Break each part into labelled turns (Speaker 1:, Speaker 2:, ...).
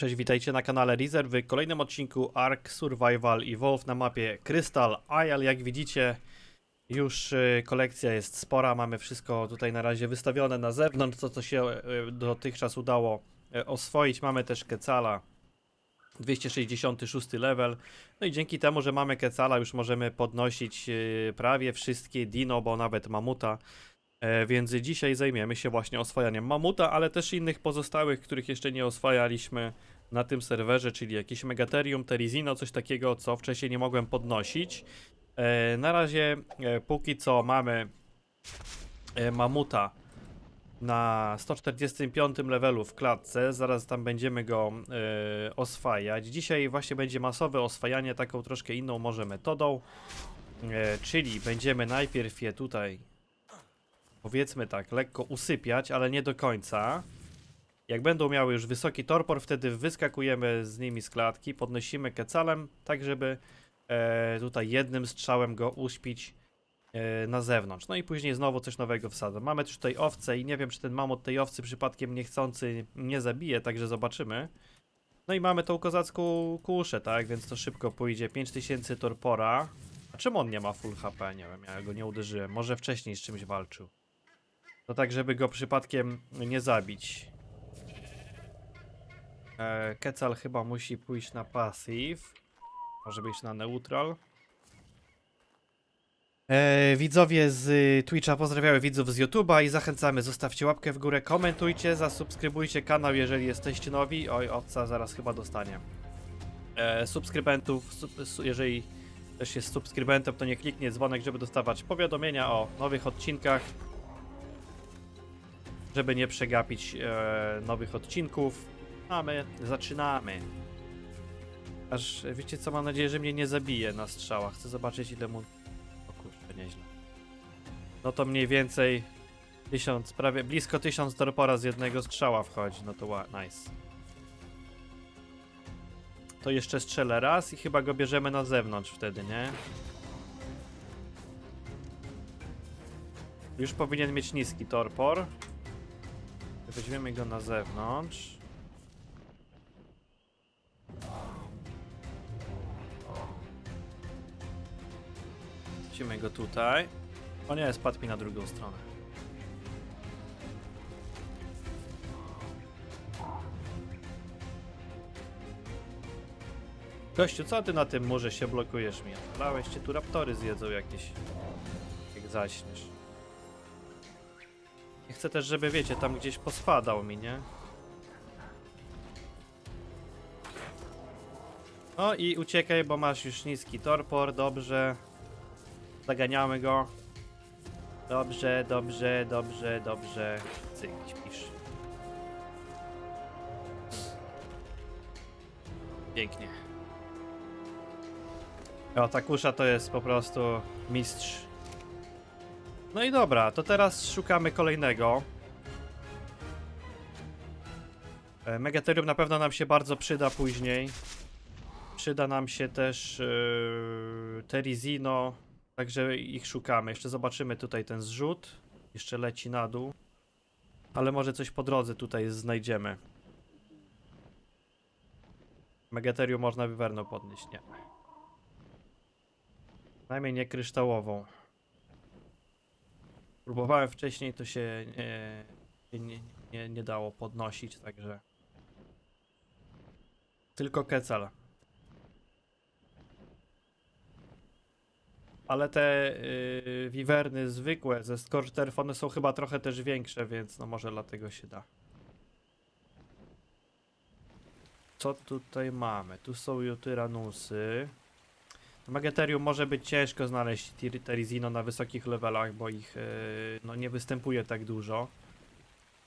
Speaker 1: Cześć, witajcie na kanale Reserve w kolejnym odcinku Ark Survival Evolve na mapie Crystal Isle. Jak widzicie, już y, kolekcja jest spora, mamy wszystko tutaj na razie wystawione na zewnątrz, co, co się y, dotychczas udało y, oswoić. Mamy też Kecala, 266 level. No i dzięki temu, że mamy Kecala, już możemy podnosić prawie wszystkie dino, bo nawet mamuta. E, Więc dzisiaj zajmiemy się właśnie oswajaniem mamuta, ale też innych pozostałych, których jeszcze nie oswajaliśmy na tym serwerze, czyli jakieś Megatherium, Terizino, coś takiego, co wcześniej nie mogłem podnosić. E, Na razie, e, póki co mamy mamuta na 145 levelu w klatce, zaraz tam będziemy go oswajać. Dzisiaj właśnie będzie masowe oswajanie taką troszkę inną może metodą, czyli będziemy najpierw je tutaj powiedzmy tak, lekko usypiać, ale nie do końca. Jak będą miały już wysoki torpor, wtedy wyskakujemy z nimi z klatki, podnosimy kecalem, tak żeby e, tutaj jednym strzałem go uśpić e, na zewnątrz. No i później znowu coś nowego wsadzę. Mamy też tutaj owce i nie wiem, czy ten mamut tej owcy przypadkiem niechcący nie zabije, także zobaczymy. No i mamy tą kozacką kuszę, tak, więc to szybko pójdzie. 5000 torpora. A czemu on nie ma full HP? Nie wiem, ja go nie uderzyłem. Może wcześniej z czymś walczył. To tak, żeby go przypadkiem nie zabić. E, Kecal chyba musi pójść na passive. Może być na neutral. E, widzowie z y, Twitcha pozdrawiają widzów z YouTube'a i zachęcamy, zostawcie łapkę w górę, komentujcie, zasubskrybujcie kanał, jeżeli jesteście nowi. Oj, owca zaraz chyba dostanie. E, subskrybentów, sub, su, jeżeli też jest subskrybentem, to nie kliknie dzwonek, żeby dostawać powiadomienia o nowych odcinkach żeby nie przegapić e, nowych odcinków. A my zaczynamy. Aż wiecie co, mam nadzieję, że mnie nie zabije na strzałach. Chcę zobaczyć ile mu... O kurczę, nieźle. No to mniej więcej tysiąc, prawie blisko tysiąc torpora z jednego strzała wchodzi. No to ła, nice. To jeszcze strzelę raz i chyba go bierzemy na zewnątrz wtedy, nie? Już powinien mieć niski torpor. Weźmiemy go na zewnątrz. Wrzucimy go tutaj. O nie, spadł mi na drugą stronę. Gościu, co ty na tym murze się blokujesz mi? Lałeś cię tu raptory zjedzą jakieś. Jak zaśniesz. Chcę też, żeby wiecie, tam gdzieś pospadał mi, nie? O i uciekaj, bo masz już niski torpor, dobrze. Zaganiamy go. Dobrze, dobrze, dobrze, dobrze. Cyk, śpisz. Pięknie. O, ta kusza to jest po prostu mistrz no i dobra, to teraz szukamy kolejnego. E, Megatherium na pewno nam się bardzo przyda później. Przyda nam się też yy, Terizino, także ich szukamy. Jeszcze zobaczymy tutaj ten zrzut. Jeszcze leci na dół. Ale może coś po drodze tutaj znajdziemy. Megatherium można wywerną podnieść, nie. Najmniej nie kryształową. Próbowałem wcześniej, to się nie, nie, nie, nie dało podnosić, także. Tylko Kecal. Ale te yy, wiwerny zwykłe ze Scorch one są chyba trochę też większe, więc no może dlatego się da. Co tutaj mamy? Tu są Megatherium może być ciężko znaleźć Terizino na wysokich levelach, bo ich e, no, nie występuje tak dużo.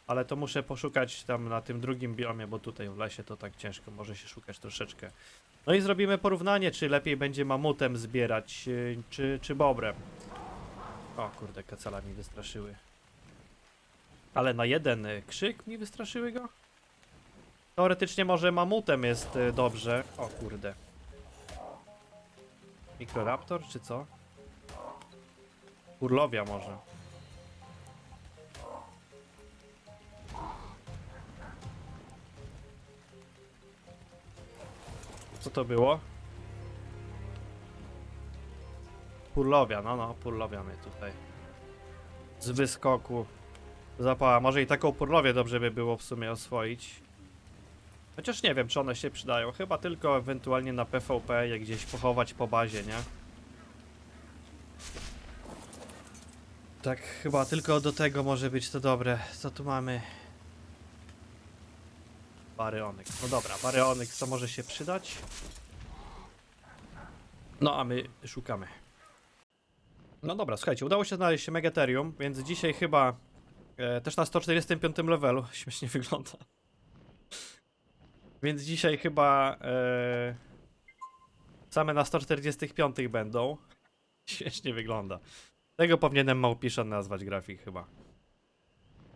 Speaker 1: Ale to muszę poszukać tam na tym drugim biomie, bo tutaj w lesie to tak ciężko może się szukać troszeczkę. No i zrobimy porównanie, czy lepiej będzie mamutem zbierać, e, czy, czy bobrem. O kurde, kacala mi wystraszyły. Ale na jeden e, krzyk mi wystraszyły go? Teoretycznie może mamutem jest dobrze. O kurde. Mikroraptor czy co? Urlowia może. Co to było? Purlowia, no no, purlowia mnie tutaj. Z wyskoku. Zapała. Może i taką purlowię dobrze by było w sumie oswoić. Chociaż nie wiem, czy one się przydają. Chyba tylko ewentualnie na PvP, jak gdzieś pochować po bazie, nie? Tak, chyba tylko do tego może być to dobre. Co tu mamy? Baryonyx. No dobra, Baryonyx to może się przydać. No a my szukamy. No dobra, słuchajcie, udało się znaleźć Megatherium, więc dzisiaj chyba e, też na 145 levelu. Śmiesznie wygląda. Więc dzisiaj chyba e, same na 145 będą. Śmiesznie wygląda. Tego powinienem Małpiszon nazwać grafik chyba.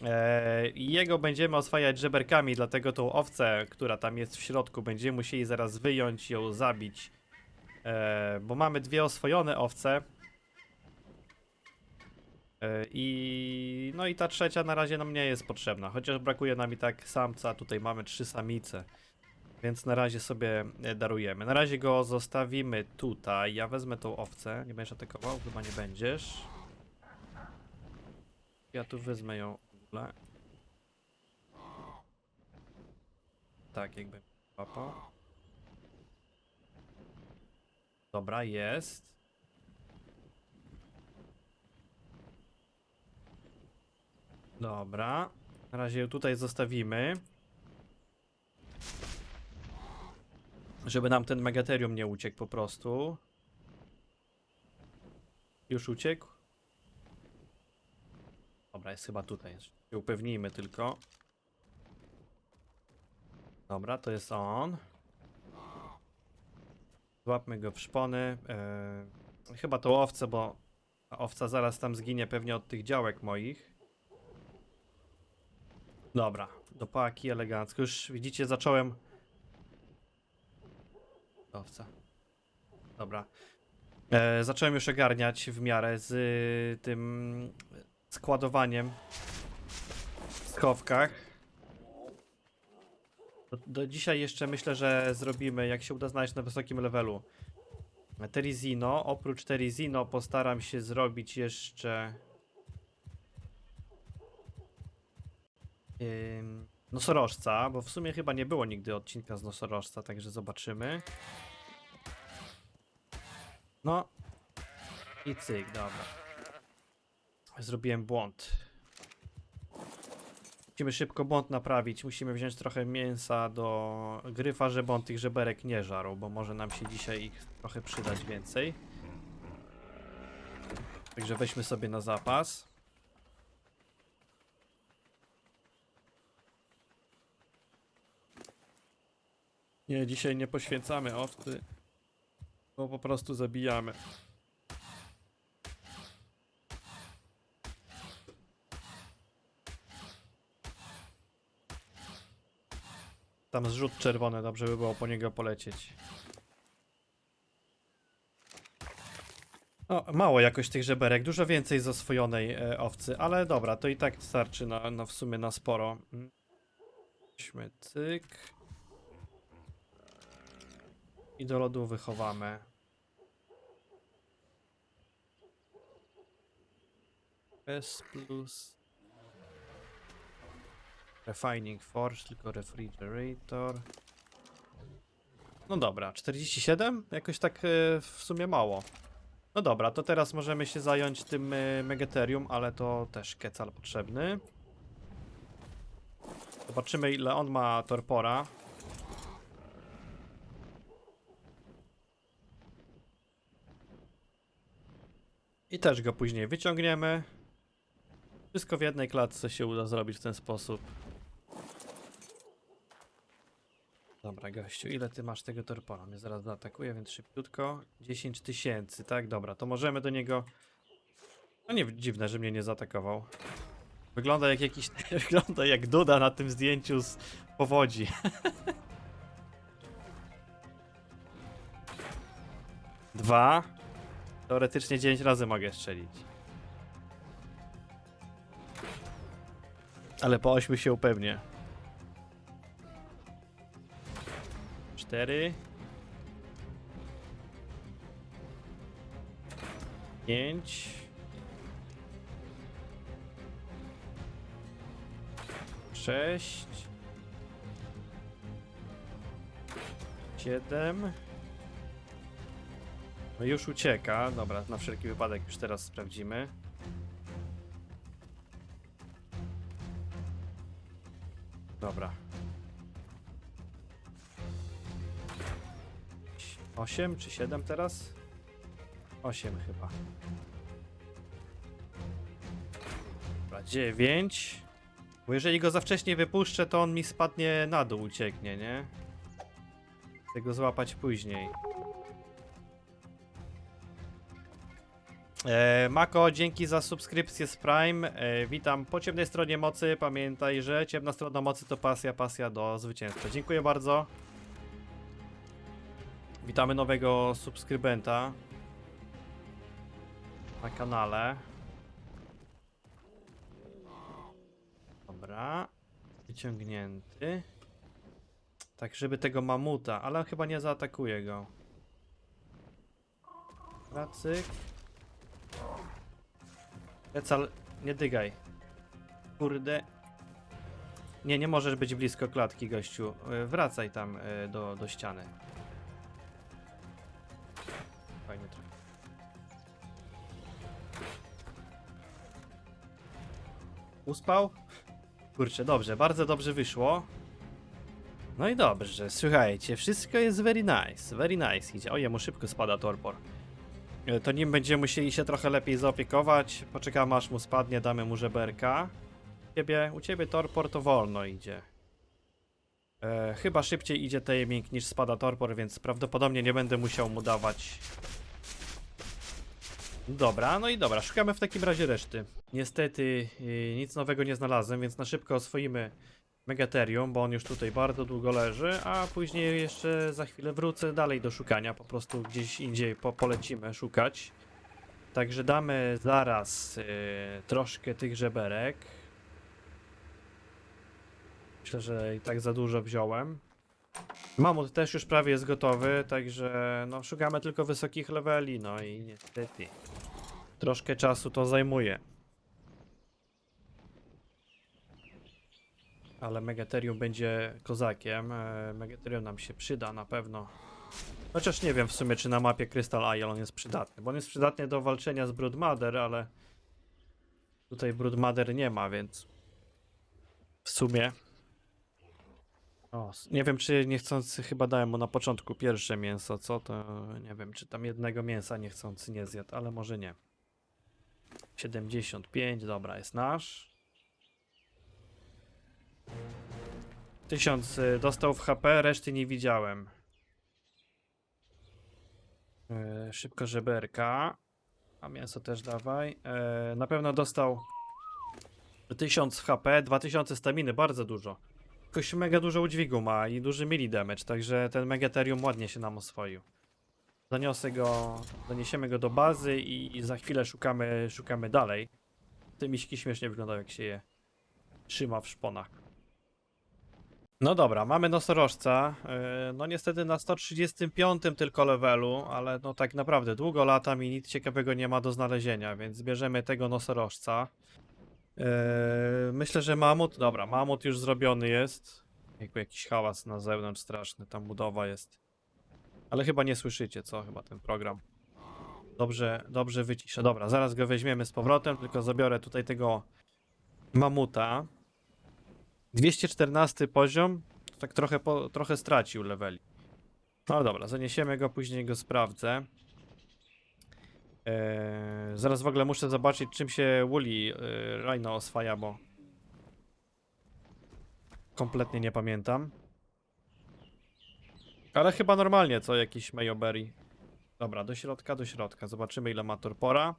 Speaker 1: E, jego będziemy oswajać żeberkami, dlatego tą owcę, która tam jest w środku, będziemy musieli zaraz wyjąć, ją zabić. E, bo mamy dwie oswojone owce. E, I no i ta trzecia na razie nam nie jest potrzebna, chociaż brakuje nam i tak samca, tutaj mamy trzy samice. Więc na razie sobie e, darujemy. Na razie go zostawimy tutaj. Ja wezmę tą owcę. Nie będziesz atakował? Chyba nie będziesz. Ja tu wezmę ją w ogóle. Tak, jakby łapał. Dobra, jest. Dobra. Na razie ją tutaj zostawimy. Żeby nam ten megaterium nie uciekł po prostu. Już uciekł? Dobra, jest chyba tutaj. Się upewnijmy tylko. Dobra, to jest on. Złapmy go w szpony. Eee, chyba to owce, bo owca zaraz tam zginie pewnie od tych działek moich. Dobra, do paki elegancko. Już widzicie, zacząłem Dobra. E, zacząłem już ogarniać w miarę z y, tym składowaniem w schowkach. Do, do dzisiaj jeszcze myślę, że zrobimy, jak się uda znaleźć na wysokim levelu. Terizino. Oprócz Terizino postaram się zrobić jeszcze... Ym, nosorożca, bo w sumie chyba nie było nigdy odcinka z nosorożca, także zobaczymy. No. I cyk, dobra. Zrobiłem błąd. Musimy szybko błąd naprawić. Musimy wziąć trochę mięsa do gryfa, żeby on tych żeberek nie żarł, bo może nam się dzisiaj ich trochę przydać więcej. Także weźmy sobie na zapas. Nie, dzisiaj nie poświęcamy owcy. Bo po prostu zabijamy. Tam zrzut czerwony, dobrze by było po niego polecieć. O, mało jakoś tych żeberek, dużo więcej z oswojonej e, owcy, ale dobra, to i tak starczy na, na w sumie na sporo. Mm. Weźmy cyk. I do lodu wychowamy. S plus. Refining Forge, tylko refrigerator. No dobra, 47? Jakoś tak e, w sumie mało. No dobra, to teraz możemy się zająć tym e, Megatherium, ale to też kecal potrzebny. Zobaczymy ile on ma torpora. I też go później wyciągniemy. Wszystko w jednej klatce się uda zrobić w ten sposób. Dobra, gościu, ile ty masz tego torpora? Mnie zaraz zaatakuje, więc szybciutko. 10 tysięcy, tak? Dobra, to możemy do niego... No nie, dziwne, że mnie nie zaatakował. Wygląda jak jakiś... Wygląda jak Duda na tym zdjęciu z powodzi. Dwa. Teoretycznie 9 razy mogę strzelić. Ale po 8 się upewnię. 4 5 6 7 no już ucieka. Dobra, na wszelki wypadek już teraz sprawdzimy. Dobra. Osiem czy siedem teraz? Osiem chyba. Dobra, dziewięć. Bo jeżeli go za wcześnie wypuszczę, to on mi spadnie na dół, ucieknie, nie? Chcę go złapać później. Mako, dzięki za subskrypcję z Prime. E, witam po ciemnej stronie mocy. Pamiętaj, że ciemna strona mocy to pasja, pasja do zwycięstwa. Dziękuję bardzo. Witamy nowego subskrybenta na kanale. Dobra. Wyciągnięty. Tak, żeby tego mamuta, ale chyba nie zaatakuje go. Pracyk. Lecal, nie dygaj. Kurde. Nie, nie możesz być blisko klatki, gościu. E, Wracaj tam e, do, do ściany. Fajnie trochę. Uspał? Kurczę, dobrze, bardzo dobrze wyszło. No i dobrze, słuchajcie, wszystko jest very nice, very nice idzie. O, jemu szybko spada torpor. E, To nim będziemy musieli się trochę lepiej zaopiekować. Poczekamy aż mu spadnie, damy mu żeberka. U ciebie, u ciebie torpor to wolno idzie. E, chyba szybciej idzie tajemnik niż spada torpor, więc prawdopodobnie nie będę musiał mu dawać. Dobra, no i dobra, szukamy w takim razie reszty. Niestety y, nic nowego nie znalazłem, więc na szybko oswoimy Megaterium, bo on już tutaj bardzo długo leży, a później jeszcze za chwilę wrócę dalej do szukania, po prostu gdzieś indziej po polecimy szukać. Także damy zaraz y, troszkę tych żeberek. Myślę, że i tak za dużo wziąłem. Mamut też już prawie jest gotowy, także no szukamy tylko wysokich leveli, no i niestety troszkę czasu to zajmuje. Ale Megaterium będzie kozakiem. e, Megaterium nam się przyda na pewno. Chociaż nie wiem w sumie, czy na mapie Crystal Isle on jest przydatny, bo on jest przydatny do walczenia z Broodmother, ale tutaj Broodmother nie ma, więc w sumie o, nie wiem, czy niechcący chyba dałem mu na początku pierwsze mięso, co? To nie wiem, czy tam jednego mięsa niechcący nie zjadł, ale może nie. 75, dobra, jest nasz. 1000 y, dostał w HP, reszty nie widziałem. E, szybko żeberka. A mięso też dawaj. E, na pewno dostał 1000 HP, 2000 staminy, bardzo dużo. Jakoś mega dużo udźwigu ma i duży melee damage, także ten Megaterium ładnie się nam oswoił. Zaniosę go, doniesiemy go do bazy i, i za chwilę szukamy, szukamy dalej. Te miśki śmiesznie wyglądają jak się je trzyma w szponach. No dobra, mamy nosorożca. Yy, No niestety na 135 tylko levelu, ale no tak naprawdę długo latam i nic ciekawego nie ma do znalezienia, więc bierzemy tego nosorożca. Yy, myślę, że mamut. Dobra, mamut już zrobiony jest. Jakby jakiś hałas na zewnątrz straszny, tam budowa jest. Ale chyba nie słyszycie, co? Chyba ten program. Dobrze, dobrze wyciszę. Dobra, zaraz go weźmiemy z powrotem, tylko zabiorę tutaj tego mamuta. 214 poziom. Tak trochę, po, trochę stracił leveli. No dobra, zaniesiemy go, później go sprawdzę. Eee, zaraz w ogóle muszę zobaczyć, czym się Woolly e, Rhino oswaja, bo kompletnie nie pamiętam. Ale chyba normalnie, co jakiś Mayoberry. Dobra, do środka, do środka. Zobaczymy, ile ma torpora.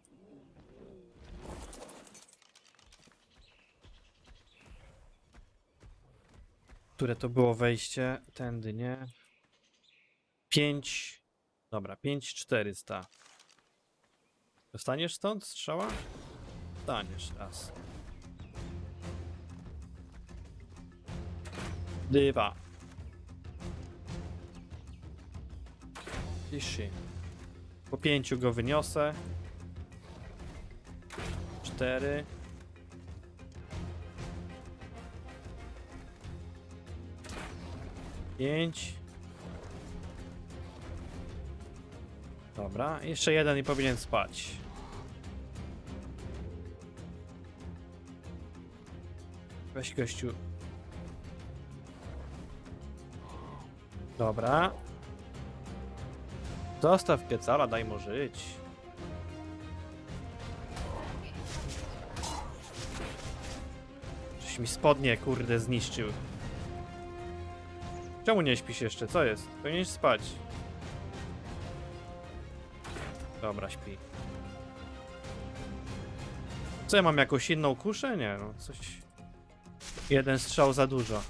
Speaker 1: Które to było wejście? Tędy, nie? 5. Dobra, 5400. Dostaniesz stąd strzała? Dostaniesz raz. Dwa. Ciszy. Po pięciu go wyniosę. cztery. Pięć. Dobra, jeszcze jeden i powinien spać. Weź gościu. Dobra. Zostaw piecala, daj mu żyć. Coś mi spodnie, kurde, zniszczył. Czemu nie śpisz jeszcze? Co jest? Powinieneś spać. Dobra, śpi. Co, ja mam jakąś inną kuszę? Nie, no coś... Jeden strzał za dużo.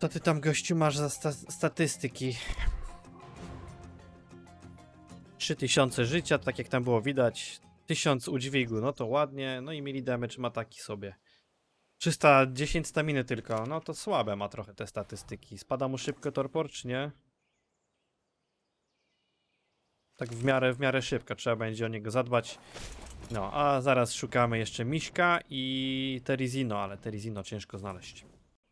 Speaker 1: Co ty tam, gościu, masz za sta statystyki? 3000 życia, tak jak tam było widać. 1000 udźwigu, no to ładnie. No i mieli damage ma taki sobie. 310 staminy tylko, no to słabe ma trochę te statystyki. Spada mu szybko torpor, czy nie? Tak w miarę, w miarę szybko, trzeba będzie o niego zadbać. No, a zaraz szukamy jeszcze Miśka i Terizino, ale Terizino ciężko znaleźć.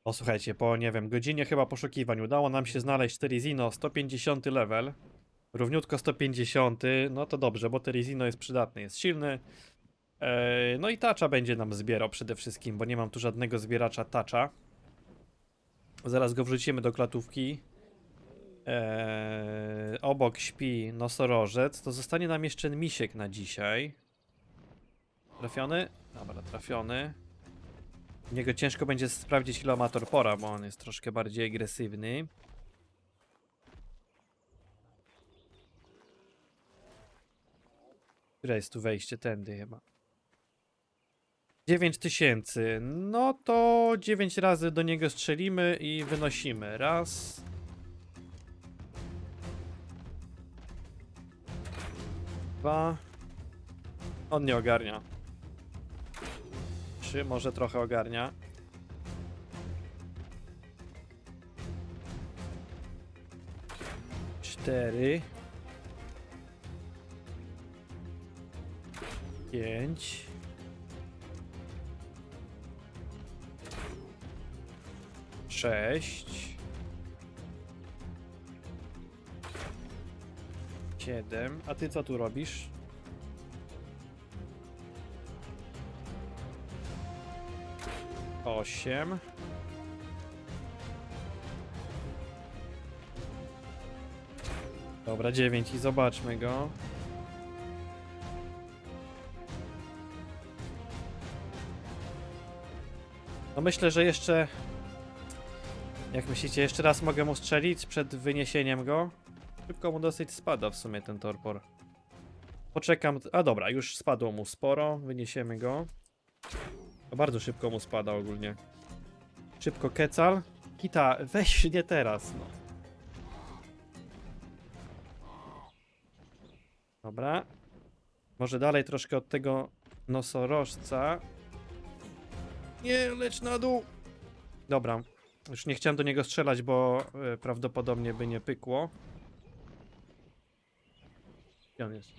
Speaker 1: O, słuchajcie, po, nie wiem, godzinie chyba poszukiwań udało nam się znaleźć Terizino 150 level. Równiutko 150, no to dobrze, bo Terizino jest przydatny, jest silny. Eee, no i tacza będzie nam zbierał przede wszystkim, bo nie mam tu żadnego zbieracza tacza. Zaraz go wrzucimy do klatówki. Eee, obok śpi nosorożec, to zostanie nam jeszcze misiek na dzisiaj. Trafiony? Dobra, trafiony. Niego ciężko będzie sprawdzić ile ma torpora, bo on jest troszkę bardziej agresywny. Które jest tu wejście? Tędy chyba. 9000. No to 9 razy do niego strzelimy i wynosimy. Raz. Dwa. On nie ogarnia. Trzy, może trochę ogarnia. Cztery. Pięć. Sześć. Siedem. A ty co tu robisz? Osiem. Dobra, dziewięć i zobaczmy go. No myślę, że jeszcze... Jak myślicie, jeszcze raz mogę mu strzelić przed wyniesieniem go? Szybko mu dosyć spada w sumie ten torpor. Poczekam... A dobra, już spadło mu sporo. Wyniesiemy go. Bardzo szybko mu spada ogólnie. Szybko kecal. Kita, weź nie teraz, no. Dobra. Może dalej troszkę od tego nosorożca. Nie, leć na dół. Dobra. Już nie chciałem do niego strzelać, bo e, prawdopodobnie by nie pykło. Gdzie on jest?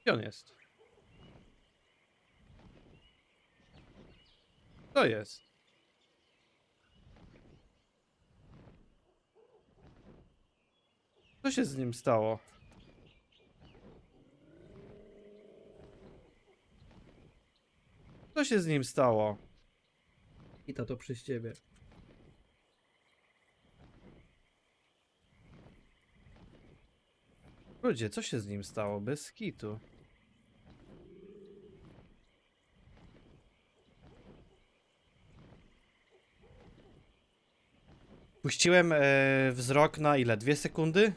Speaker 1: Gdzie on jest? To jest. Co się z nim stało? Co się z nim stało? I to to przez ciebie. Ludzie, co się z nim stało? Bez kitu. Puściłem e, wzrok na ile? Dwie sekundy?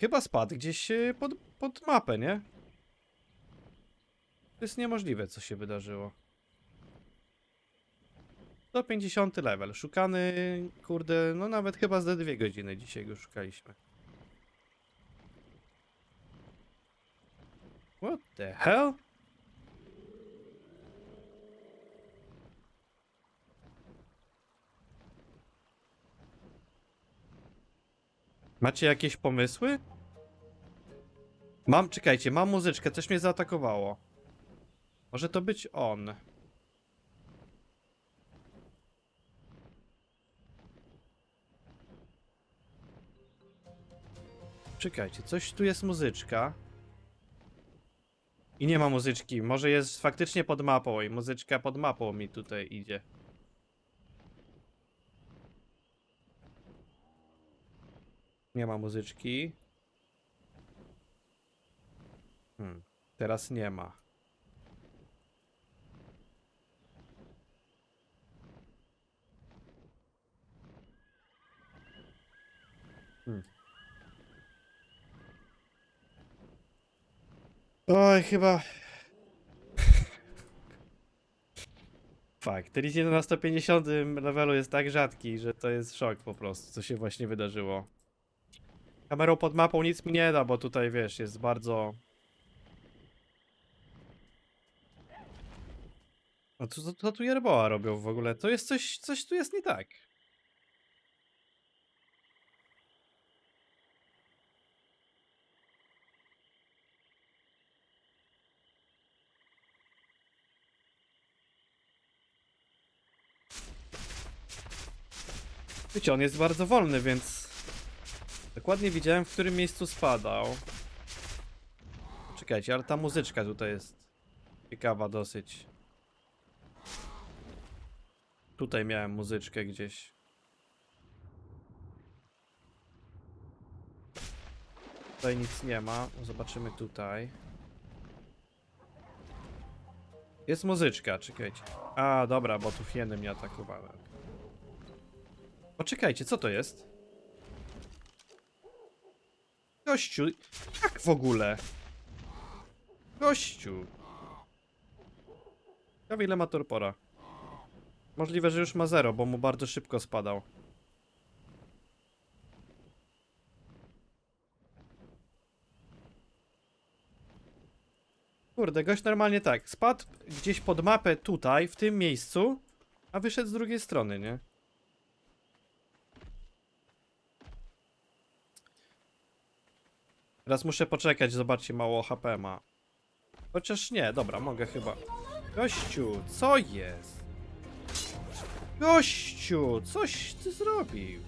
Speaker 1: Chyba spadł gdzieś y, pod, pod mapę, nie? To jest niemożliwe, co się wydarzyło. 150 level. Szukany, kurde, no nawet chyba za dwie godziny dzisiaj go szukaliśmy. What the hell? Macie jakieś pomysły? Mam, czekajcie, mam muzyczkę, coś mnie zaatakowało. Może to być on. Czekajcie, coś tu jest muzyczka. I nie ma muzyczki. Może jest faktycznie pod mapą i muzyczka pod mapą mi tutaj idzie. Nie ma muzyczki. Hmm. Teraz nie ma. Hmm. Oj, chyba. Fakt. Terizino na 150 levelu jest tak rzadki, że to jest szok po prostu, co się właśnie wydarzyło. Kamerą pod mapą nic mi nie da, bo tutaj wiesz, jest bardzo. No co, co, co tu Jerboa robią w ogóle? To jest coś, coś tu jest nie tak. Wiecie, on jest bardzo wolny, więc dokładnie widziałem, w którym miejscu spadał. Czekajcie, ale ta muzyczka tutaj jest ciekawa dosyć. Tutaj miałem muzyczkę gdzieś. Tutaj nic nie ma. Zobaczymy tutaj. Jest muzyczka, czekajcie. A, dobra, bo tu hieny mnie atakowały. Poczekajcie, co to jest? Gościu, jak w ogóle? Gościu. Ciekawe ile ma torpora. Możliwe, że już ma zero, bo mu bardzo szybko spadał. Kurde, gość normalnie tak, spadł gdzieś pod mapę tutaj, w tym miejscu, a wyszedł z drugiej strony, nie? Teraz muszę poczekać, zobaczcie, mało HP ma. Chociaż nie, dobra, mogę chyba. Gościu, co jest? Gościu, coś ty zrobił.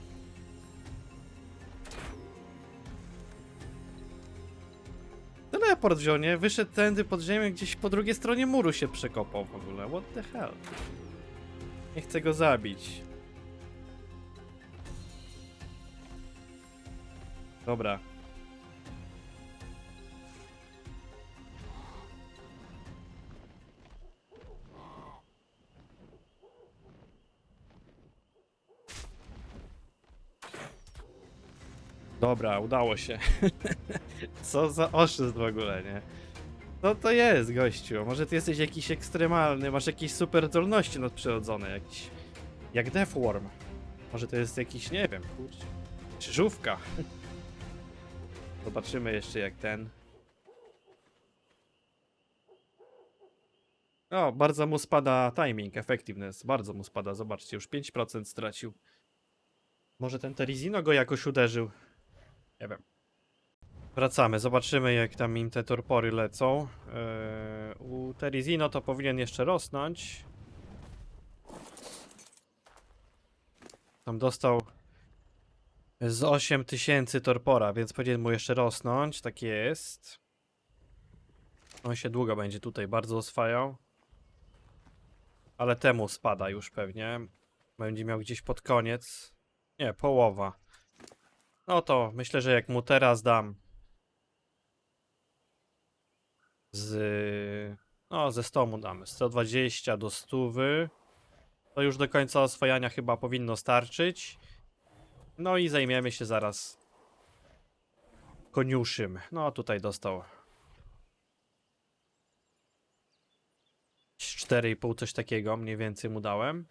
Speaker 1: Teleport wziął, nie? Wyszedł tędy pod ziemię, gdzieś po drugiej stronie muru się przekopał w ogóle. What the hell? Nie chcę go zabić. Dobra, Dobra, udało się. Co za oszust w ogóle, nie? Co to jest, gościu? Może ty jesteś jakiś ekstremalny, masz jakieś super zdolności nadprzyrodzone, jakiś... Jak Deathworm. Może to jest jakiś, nie wiem, kurczę... Krzyżówka. Zobaczymy jeszcze jak ten... O, bardzo mu spada timing, effectiveness, bardzo mu spada, zobaczcie, już 5% stracił. Może ten Terizino go jakoś uderzył. Nie wiem. Wracamy, zobaczymy jak tam im te torpory lecą. Eee, u Terizino to powinien jeszcze rosnąć. Tam dostał z 8000 torpora, więc powinien mu jeszcze rosnąć. Tak jest. On się długo będzie tutaj bardzo oswajał. Ale temu spada już pewnie. Będzie miał gdzieś pod koniec. Nie, połowa. No to myślę, że jak mu teraz dam z no ze 100 mu damy. 120 do 100 to już do końca oswajania chyba powinno starczyć. No i zajmiemy się zaraz koniuszym. No tutaj dostał 4,5 coś takiego mniej więcej mu dałem